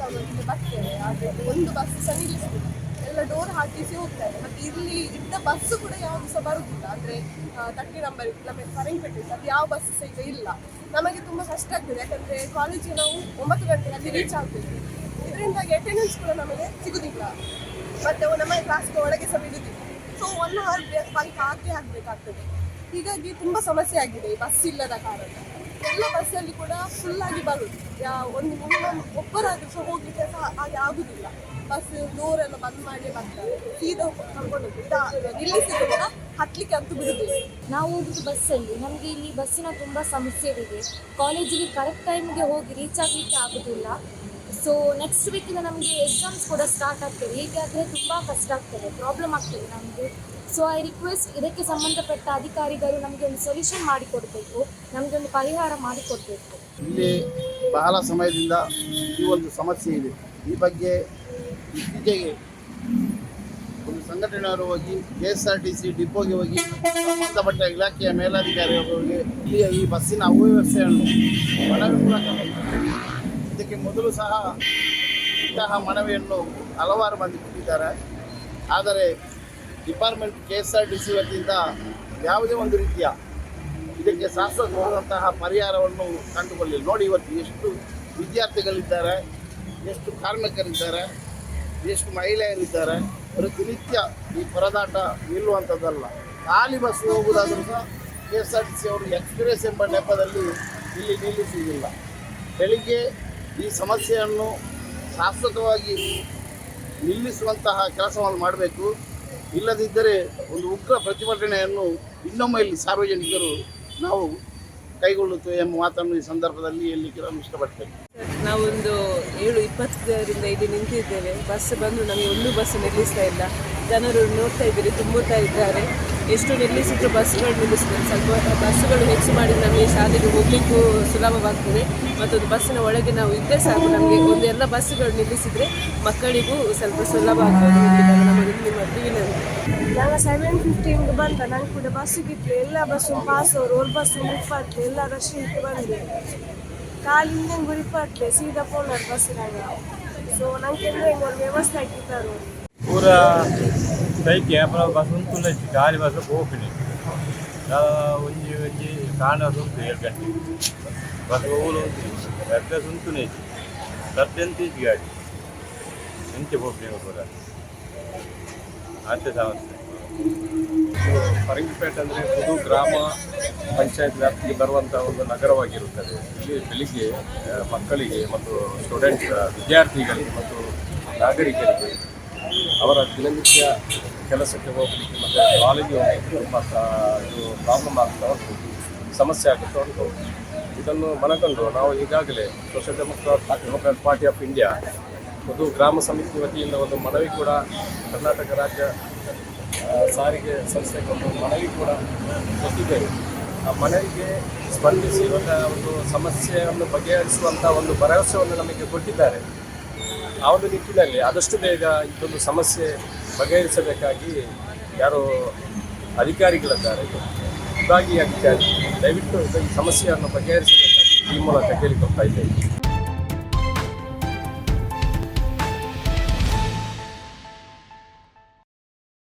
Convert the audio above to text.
ತಗೊಂಡು ಬರ್ತೇವೆ ಆದರೆ ಒಂದು ಬಸ್ ಸಹ ನಿಲ್ಲಿಸ್ತೀವಿ ಎಲ್ಲ ಡೋರ್ ಹಾಕಿಸಿ ಹೋಗ್ತಾರೆ. ಮತ್ತೆ ಇಲ್ಲಿ ಇದ್ದ ಬಸ್ ಕೂಡ ಯಾವುದು ಸಹ ಬರುದಿಲ್ಲ. ಅಂದ್ರೆ ತರ್ಟಿ ನಂಬರ್ ನಮಗೆ ಕರೆಂಟ್ ಕಟ್ಟಿಲ್ಲ ಅದು ಯಾವ ಬಸ್ ಸಹ ಈಗ ಇಲ್ಲ. ನಮಗೆ ತುಂಬಾ ಕಷ್ಟ ಆಗ್ತದೆ. ಯಾಕಂದ್ರೆ ಕಾಲೇಜಿಗೆ ನಾವು ಒಂಬತ್ತು ಗಂಟೆಗೆ ಅಲ್ಲಿ ರೀಚ್ ಆಗ್ತೀವಿ. ಇದರಿಂದಾಗಿ ಅಟೆಂಡೆನ್ಸ್ ಕೂಡ ನಮಗೆ ಸಿಗುದಿಲ್ಲ. ಮತ್ತೆ ನಮ್ಮ ಕ್ಲಾಸ್ಗೆ ಒಳಗೆ ಸಹ ಬಿಡುದಿಲ್ಲ. ಸೊ ಒನ್ ಅವರ್ ಬೈಕ್ ಹಾಕಿ ಹಾಕ್ಬೇಕಾಗ್ತದೆ. ಹೀಗಾಗಿ ತುಂಬಾ ಸಮಸ್ಯೆ ಆಗಿದೆ ಬಸ್ ಇಲ್ಲದ ಕಾರಣ. ಎಲ್ಲ ಬಸ್ಸಲ್ಲಿ ಕೂಡ ಫುಲ್ ಆಗಿ ಬರುದು. ಒಂದು ಮಿನಿಮಮ್ ಒಬ್ಬರಾದ್ರೂ ಸಹ ಹೋಗ್ಲಿಕ್ಕೆ ಸಹ ಹಾಗೆ ಆಗುದಿಲ್ಲ. ಬಸ್ ಡೋರ್ ಎಲ್ಲ ಬಂದ್ ಮಾಡಿ ಬರ್ತಾರೆ ಸೀದಾ ಕರ್ಕೊಂಡು ನಿಲ್ಲಿಸಿದ ಕೂಡ ಹತ್ತಲಿಕ್ಕೆ ಅಂತೂ ಬಿಡುದಿಲ್ಲ. ನಾವು ಹೋಗುದು ಬಸ್ಸಲ್ಲಿ. ನಮಗೆ ಇಲ್ಲಿ ಬಸ್ಸಿನ ತುಂಬ ಸಮಸ್ಯೆಗಳಿದೆ. ಕಾಲೇಜಿಗೆ ಕರೆಕ್ಟ್ ಟೈಮ್ಗೆ ಹೋಗಿ ರೀಚ್ ಆಗಲಿಕ್ಕೆ ಆಗೋದಿಲ್ಲ. ಸೊ ನೆಕ್ಸ್ಟ್ ವೀಕಿಂದ ನಮಗೆ ಎಕ್ಸಾಮ್ಸ್ ಕೂಡ ಸ್ಟಾರ್ಟ್ ಆಗ್ತದೆ ಹೀಗೆ ಆದರೆ ತುಂಬ ಕಷ್ಟ ಆಗ್ತದೆ ಪ್ರಾಬ್ಲಮ್ ಆಗ್ತದೆ ನಮಗೆ. ಸೊ ಐ ರಿಕ್ವೆಸ್ಟ್ ಇದಕ್ಕೆ ಸಂಬಂಧಪಟ್ಟ ಅಧಿಕಾರಿಗಳು ನಮಗೆ ಒಂದು ಸೊಲ್ಯೂಷನ್ ಮಾಡಿಕೊಡಬೇಕು ನಮಗೆ ಒಂದು ಪರಿಹಾರ ಮಾಡಿಕೊಡ್ಬೇಕು ಇಲ್ಲಿ ಬಹಳ ಸಮಯದಿಂದ ಈ ಒಂದು ಸಮಸ್ಯೆ ಇದೆ. ಈ ಬಗ್ಗೆ ಇತ್ತೀಚೆಗೆ ಒಂದು ಸಂಘಟನೆಯವರು ಹೋಗಿ K S R T C ಡಿಪೋಗೆ ಹೋಗಿ ಸಂಬಂಧಪಟ್ಟ ಇಲಾಖೆಯ ಇಲ್ಲಿಯ ಈ ಬಸ್ಸಿನ ಅವ್ಯವಸ್ಥೆಯನ್ನು ಇದಕ್ಕೆ ಮೊದಲು ಸಹ ಇಂತಹ ಮನವಿಯನ್ನು ಹಲವಾರು ಮಂದಿ ಕೊಟ್ಟಿದ್ದಾರೆ. ಆದರೆ department K S R T C ವತಿಯಿಂದ ಯಾವುದೇ ಒಂದು ರೀತಿಯ ಇದಕ್ಕೆ ಶಾಶ್ವತವಾದಂತಹ ಪರಿಹಾರವನ್ನು ಕಂಡುಕೊಳ್ಳಿಲ್ಲ. ನೋಡಿ ಇವತ್ತು ಎಷ್ಟು ವಿದ್ಯಾರ್ಥಿಗಳಿದ್ದಾರೆ, ಎಷ್ಟು ಕಾರ್ಮಿಕರಿದ್ದಾರೆ, ಎಷ್ಟು ಮಹಿಳೆಯರಿದ್ದಾರೆ. ಪ್ರತಿನಿತ್ಯ ಈ ಪರದಾಟ ನಿಲ್ಲುವಂಥದ್ದಲ್ಲ. ಖಾಲಿ ಬಸ್ ಹೋಗುವುದಾದರೂ ಸಹ K S R T C ಅವರು ಎಕ್ಸ್ಪ್ರೆಸ್ ಎಂಬ ನೆಪದಲ್ಲಿ ಇಲ್ಲಿ ನಿಲ್ಲಿಸುವುದಿಲ್ಲ. ಬೆಳಿಗ್ಗೆ ಈ ಸಮಸ್ಯೆಯನ್ನು ಶಾಶ್ವತವಾಗಿ ನಿಲ್ಲಿಸುವಂತಹ ಕೆಲಸವನ್ನು ಮಾಡಬೇಕು. ಇಲ್ಲದಿದ್ದರೆ ಒಂದು ಉಗ್ರ ಪ್ರತಿಭಟನೆಯನ್ನು ಇನ್ನೊಮ್ಮೆ ಇಲ್ಲಿ ಸಾರ್ವಜನಿಕರು ನಾವು ಕೈಗೊಳ್ಳುತ್ತೇವೆ ಎಂಬ ಮಾತನ್ನು ಈ ಸಂದರ್ಭದಲ್ಲಿ ಹೇಳಲಿಕ್ಕೆ ನಾನು ಇಷ್ಟಪಡ್ತೇನೆ. ನಾವೊಂದು ಏಳು, ಇಪ್ಪತ್ತರಿಂದ ಇಲ್ಲಿ ನಿಂತಿದ್ದೇವೆ. ಬಸ್ ಬಂದು ನಮಗೆ ಒಂದು ಬಸ್ ನಿಲ್ಲಿಸ್ತಾ ಇಲ್ಲ. ಜನರು ನೋಡ್ತಾ ಇದ್ದೀರಿ ತುಂಬುತ್ತಾ ಇದ್ದಾರೆ. ಎಷ್ಟು ನಿಲ್ಲಿಸಿದ್ರು ಬಸ್ಗಳು ನಿಲ್ಲಿಸ್ತಾರೆ ಸ್ವಲ್ಪ ಬಸ್ಸುಗಳು ಹೆಚ್ಚು ಮಾಡಿ ನಮಗೆ ಶಾಲೆಗೆ ಹೋಗ್ಲಿಕ್ಕೂ ಸುಲಭವಾಗ್ತದೆ. ಮತ್ತೊಂದು ಬಸ್ಸಿನ ಒಳಗೆ ನಾವು ಇದ್ದೇ ಸಾಕು. ನಮಗೆ ಒಂದು ಎಲ್ಲ ಬಸ್ಸುಗಳು ನಿಲ್ಲಿಸಿದರೆ ಮಕ್ಕಳಿಗೂ ಸ್ವಲ್ಪ ಸುಲಭ ಆಗ್ತದೆ. ನಮಗೆ ನಿಮ್ಮ ವಿನಂತಿ ನಾನು ಸೆವೆನ್ ಫಿಫ್ಟೀನ್ಗೆ ಬಂದ ನಂಗೆ ಕೂಡ ಬಸ್ಸಿಗಿತ್ತು. ಎಲ್ಲ ಬಸ್ಸು ಪಾಸ್ ಅವರು ಒಂದು ಬಸ್ಸು ಮುಪ್ಪತ್ತು ಎಲ್ಲ ರಶ್ ಇಟ್ಟು ಬಂದೆ. ಕಾಲಿಂದ ಗುರಿಪಾಟ್ಲೆ ಸೀದಾ ಫೋನ್ ಬಸ್ಸಿನಾಗ ಸೊ ನಂಗೆ ಹೆಂಗೆ ಒಂದು ವ್ಯವಸ್ಥೆ ಆಗಿತ್ತು ಪೂರ ಬೈಕ್ ಅಪರ ಬಸ್ ಉಂಟು ಖಾಲಿ ಬಸ್ ಹೋಗ್ತೀನಿ ಒಂಜಿ ಒಂಜಿ ಕಾಣಸ್ ಉಂಟು ಏಳು ಗಂಟೆ ಬಸ್ ಊರು ಉಂಟು ಅಡ್ರೆಸ್ ಉಂಟು ನೈತಿ ಸರ್ಜಂತ ಗಾಡಿ ಎಂಚೆ ಹೋಗ್ತೀನಿ ಪೂರ ಅತ್ತೆ ಸಮಸ್ಯೆ ಫರಂಗಿಪೇಟೆ ಅಂದರೆ ಪುದು ಗ್ರಾಮ ಪಂಚಾಯತ್ ವ್ಯಾಪ್ತಿಗೆ ಬರುವಂಥ ಒಂದು ನಗರವಾಗಿರುತ್ತದೆ. ಇಲ್ಲಿ ಬೆಳಿಗ್ಗೆ ಮಕ್ಕಳಿಗೆ ಮತ್ತು ಸ್ಟೂಡೆಂಟ್ಸ್ ವಿದ್ಯಾರ್ಥಿಗಳಿಗೆ ಮತ್ತು ನಾಗರಿಕರಿಗೆ ಅವರ ದಿನನಿತ್ಯ ಕೆಲಸಕ್ಕೆ ಹೋಗಲಿಕ್ಕೆ ಮತ್ತು ಕಾಲೇಜಿಗೆ ಹೋಗಲಿಕ್ಕೆ ತುಂಬ ಇದು ಪ್ರಾಬ್ಲಮ್ ಆಗ್ತಾ ಉಂಟು, ಸಮಸ್ಯೆ ಆಗುತ್ತಾ ಉಂಟು. ಇದನ್ನು ಮನಗಂಡು ನಾವು ಈಗಾಗಲೇ social democrat democrat party of India ಒಂದು ಗ್ರಾಮ ಸಮಿತಿ ವತಿಯಿಂದ ಒಂದು ಮನವಿ ಕೂಡ ಕರ್ನಾಟಕ ರಾಜ್ಯ ಸಾರಿಗೆ ಸಂಸ್ಥೆ ಕೊಟ್ಟು ಮನವಿ ಕೂಡ ಕೊಟ್ಟಿದ್ದೇವೆ. ಆ ಮನವಿಗೆ ಸ್ಪಂದಿಸಿ ಒಂದು ಒಂದು ಸಮಸ್ಯೆಯನ್ನು ಬಗೆಹರಿಸುವಂಥ ಒಂದು ಭರವಸೆಯನ್ನು ನಮಗೆ ಕೊಟ್ಟಿದ್ದಾರೆ. ಆ ಒಂದು ನಿಟ್ಟಿನಲ್ಲಿ ಆದಷ್ಟು ಬೇಗ ಇದೊಂದು ಸಮಸ್ಯೆ ಬಗೆಹರಿಸಬೇಕಾಗಿ ಯಾರು ಅಧಿಕಾರಿಗಳಿದ್ದಾರೆ. ವಿಭಾಗೀಯ ಅಧಿಕಾರಿ, ದಯವಿಟ್ಟು ಈ ಸಮಸ್ಯೆಯನ್ನು ಬಗೆಹರಿಸಬೇಕಾಗಿ ಈ ಮೂಲಕ ಕೇಳಿಕೊಳ್ತಾ ಇದ್ದೇವೆ